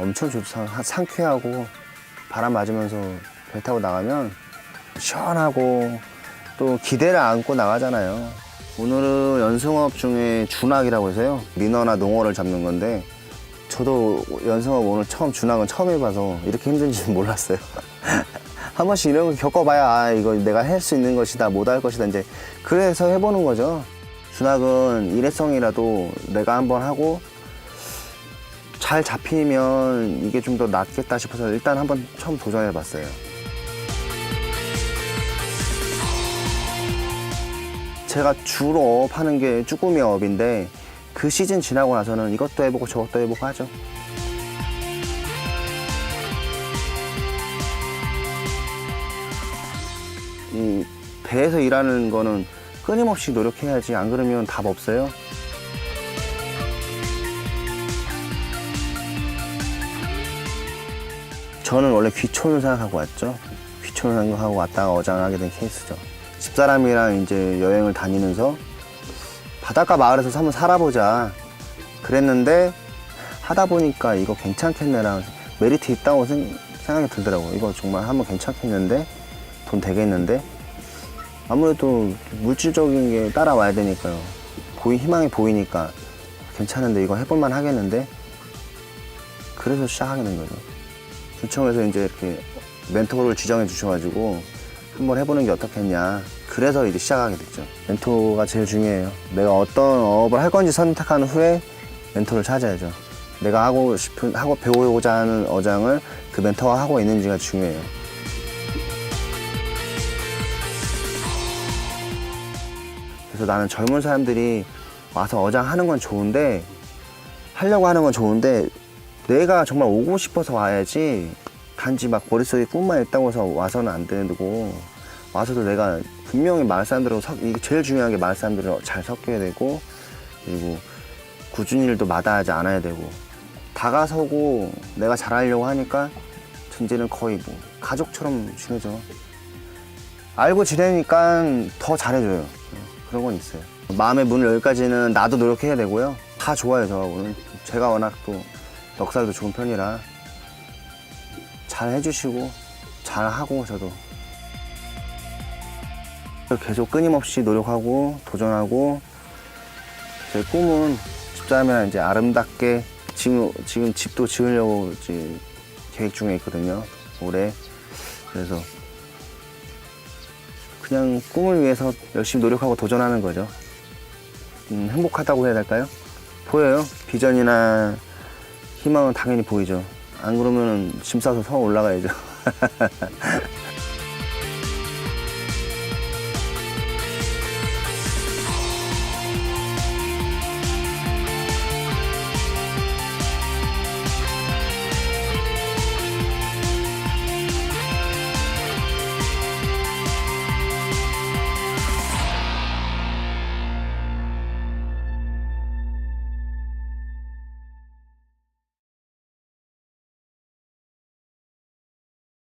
엄청 좋죠. 상- 상쾌하고 바람 맞으면서 배 타고 나가면 시원하고 또 기대를 안고 나가잖아요. 오늘은 연승업 중에 준학이라고 해서요. 민어나 농어를 잡는 건데 저도 연승업 오늘 처음 준학은 처음 해봐서 이렇게 힘든지 몰랐어요. 한 번씩 이런 거 겪어봐야 아 이거 내가 할 수 있는 것이다 못할 것이다 이제 그래서 해보는 거죠. 준학은 일회성이라도 내가 한번 하고 잘 잡히면 이게 좀 더 낫겠다 싶어서 일단 한번 처음 도전해 봤어요. 제가 주로 파는 게 쭈꾸미 업인데 그 시즌 지나고 나서는 이것도 해보고 저것도 해보고 하죠. 이 배에서 일하는 거는 끊임없이 노력해야지 안 그러면 답 없어요. 저는 원래 귀촌을 생각하고 왔죠. 귀촌을 생각하고 왔다가 어장을 하게 된 케이스죠. 집사람이랑 이제 여행을 다니면서 바닷가 마을에서 한번 살아보자. 그랬는데 하다 보니까 이거 괜찮겠네랑 메리트 있다고 생, 생각이 들더라고. 이거 정말 한번 괜찮겠는데 돈 되겠는데 아무래도 물질적인 게 따라와야 되니까요. 보이 희망이 보이니까 괜찮은데 이거 해볼만 하겠는데 그래서 시작하게 된 거죠. 구청에서 이제 이렇게 멘토를 지정해 주셔가지고 한번 해보는 게 어떻겠냐. 그래서 이제 시작하게 됐죠. 멘토가 제일 중요해요. 내가 어떤 업을 할 건지 선택한 후에 멘토를 찾아야죠. 내가 하고 싶은, 하고 배우고자 하는 어장을 그 멘토가 하고 있는지가 중요해요. 그래서 나는 젊은 사람들이 와서 어장 하는 건 좋은데, 하려고 하는 건 좋은데, 내가 정말 오고 싶어서 와야지. 단지 막 머릿속에 꿈만 있다고 해서 와서는 안 되고 와서도 내가 분명히 마을 사람들하고 섞, 이게 제일 중요한 게 마을 사람들을 잘 섞여야 되고 그리고 꾸준히 일도 마다하지 않아야 되고 다가서고 내가 잘하려고 하니까 전제는 거의 뭐 가족처럼 지내죠. 알고 지내니까 더 잘해줘요. 그런 건 있어요. 마음의 문을 열기까지는 나도 노력해야 되고요. 다 좋아요 저하고는. 제가 워낙 또 넉살도 좋은 편이라 잘 해주시고 잘 하고 저도. 계속 끊임없이 노력하고 도전하고 제 꿈은 집사람이랑 이제 아름답게 지금 지금 집도 지으려고 이제 계획 중에 있거든요 올해. 그래서 그냥 꿈을 위해서 열심히 노력하고 도전하는 거죠. 음, 행복하다고 해야 될까요? 보여요. 비전이나 희망은 당연히 보이죠. 안 그러면 짐 싸서 서 올라가야죠.